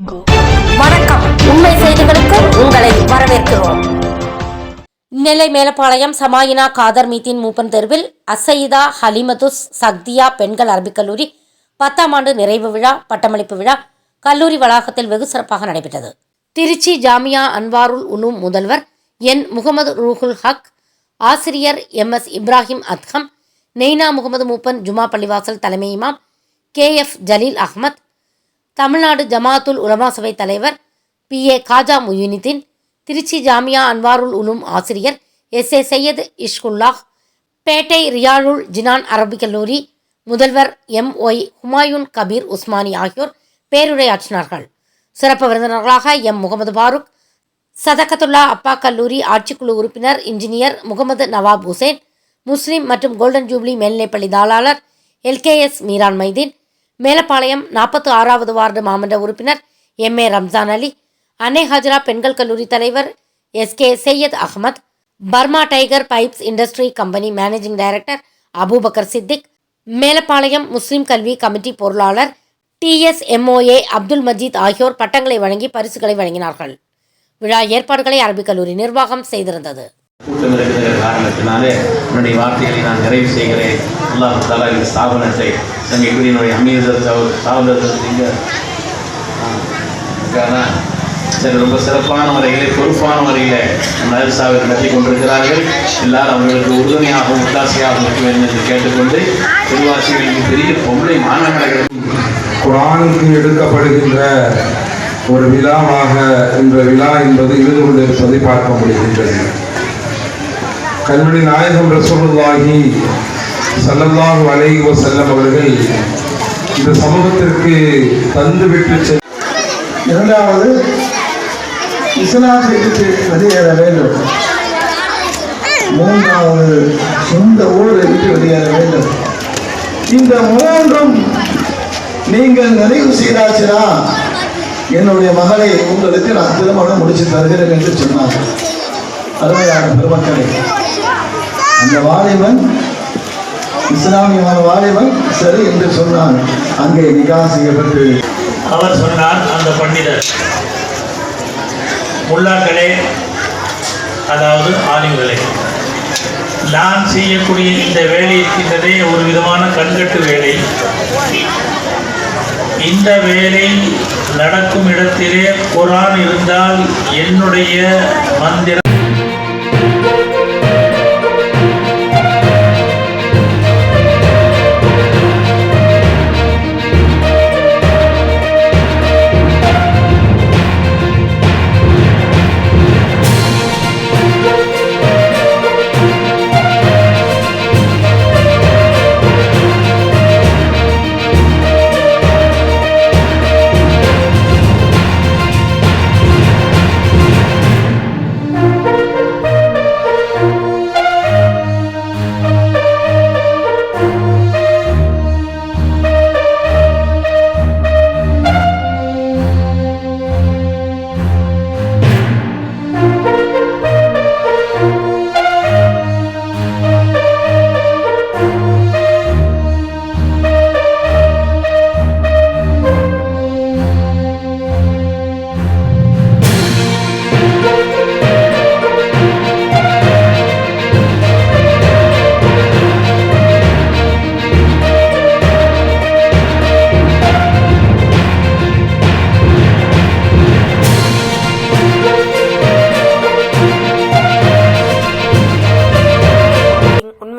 வணக்கம். உண்மை செய்திகளுக்கு உங்களை வரவேற்கிறோம். நெல்லை மேலப்பாளையம் சமாயினா காதர் மீத்தின் மூப்பன் தெருவில் அசைதா ஹலிமதுஸ் சக்தியா பெண்கள் அரபிக் கல்லூரி பத்தாம் ஆண்டு நிறைவு விழா பட்டமளிப்பு விழா கல்லூரி வளாகத்தில் வெகு சிறப்பாக நடைபெற்றது. திருச்சி ஜாமியா அன்வாருல் உனும் முதல்வர் என். முகமது ரூஹுல் ஹக் ஆசிரியர் எம். எஸ். இப்ராஹிம் அத்கம் நெய்னா முகமது மூப்பன் ஜுமா பள்ளிவாசல் தலைமை இமாம் கே. எஃப். ஜலீல் அஹ்மத் தமிழ்நாடு ஜமாத்துல் உலமா சபை தலைவர் பி. ஏ. காஜா முயுனிதீன் திருச்சி ஜாமியா அன்வாருல் உலும் ஆசிரியர் S. A. Syed Ishkullah Pettai Riyalul Jinan Arabic கல்லூரி முதல்வர் எம். ஒய். ஹுமாயூன் கபீர் உஸ்மானி ஆகியோர் பேருரையாற்றினார்கள். சிறப்பு விருந்தினர்களாக எம். முகமது பாருக் சதகத்துல்லா அப்பா கல்லூரி ஆட்சிக்குழு உறுப்பினர் இன்ஜினியர் முகமது நவாப் ஹுசேன் முஸ்லிம் மற்றும் கோல்டன் ஜூப்ளி மேல்நிலைப்பள்ளி தாளாளர் எல்கேஎஸ் மீரான் மைதீன் மேலப்பாளையம் நாற்பத்தி ஆறாவது வார்டு மாமன்ற உறுப்பினர் எம் ஏ ரம்ஜான் அலி அன்னை ஹஜரா பெண்கள் கல்லூரி தலைவர் S K Syed Ahmed Burma tiger pipes industry company managing director Abubakar Siddique Melapalayam Muslim கல்வி கமிட்டி பொருளாளர் டிஎஸ்எம்ஓஏ அப்துல் மஜீத் ஆகியோர் பட்டங்களை வழங்கி பரிசுகளை வழங்கினார்கள். விழா ஏற்பாடுகளை அரபிக் கல்லூரி நிர்வாகம் செய்திருந்தது. கூட்டம் இருக்கிற காரணத்தினாலே என்னுடைய வார்த்தைகளை நான் நிறைவு செய்கிறேன். அல்லாஹ் தாலா இந்த ஸ்தாபனத்தை சங்கைக்குரியனுடைய அமீர் ஸ்தாபனத்தை சரி ரொம்ப சிறப்பான முறையிலே பொறுப்பான முறையில் மதரசாவை நடத்தி கொண்டிருக்கிறார்கள். எல்லாரும் அவர்களுக்கு உறுதுணையாகவும் உத்தாசையாகவும் இருக்க வேண்டும் என்று கேட்டுக்கொண்டு திருவாசிகளுக்கு பெரிய பொம்பளை மாணவர்கள் குரானுக்கு எடுக்கப்படுகின்ற ஒரு விழாவாக இந்த விழா என்பது இருந்து கொண்டிருப்பதை பார்க்க முடிகின்றது. கல்வெளி நாயகம் ரசூலுல்லாஹி ஸல்லல்லாஹு அலைஹி வஸல்லம் அவர்கள் இந்த சமூகத்திற்கு தந்துவிட்டு சென்ற இரண்டாவது இஸ்லாத்தை வெளியேற வேண்டும். மூன்றாவது சொந்த ஊரை விட்டு வெளியேற வேண்டும். இந்த மூன்றும் நீங்கள் நிறைவு செய்தாச்சுனா என்னுடைய மகளை உங்களுக்கு நான் திருமணம் முடிச்சு தருகிறேன் என்று சொன்னார்கள். அருமையான பெருமக்களை. அந்த வாலிபன் இஸ்லாமியமான வாலிபன் சரி என்று சொன்னான். அங்கே நிகா செய்யப்பட்டு அவர் சொன்னார் அந்த பண்டிதர் முல்லாக்களே அதாவது ஆலிம்களே நான் செய்யக்கூடிய இந்த வேலை இருக்கின்றதே ஒரு விதமான கண்கட்டு வேலை. இந்த வேலை நடக்கும் இடத்திலே குரான் இருந்தால் என்னுடைய மந்திரம்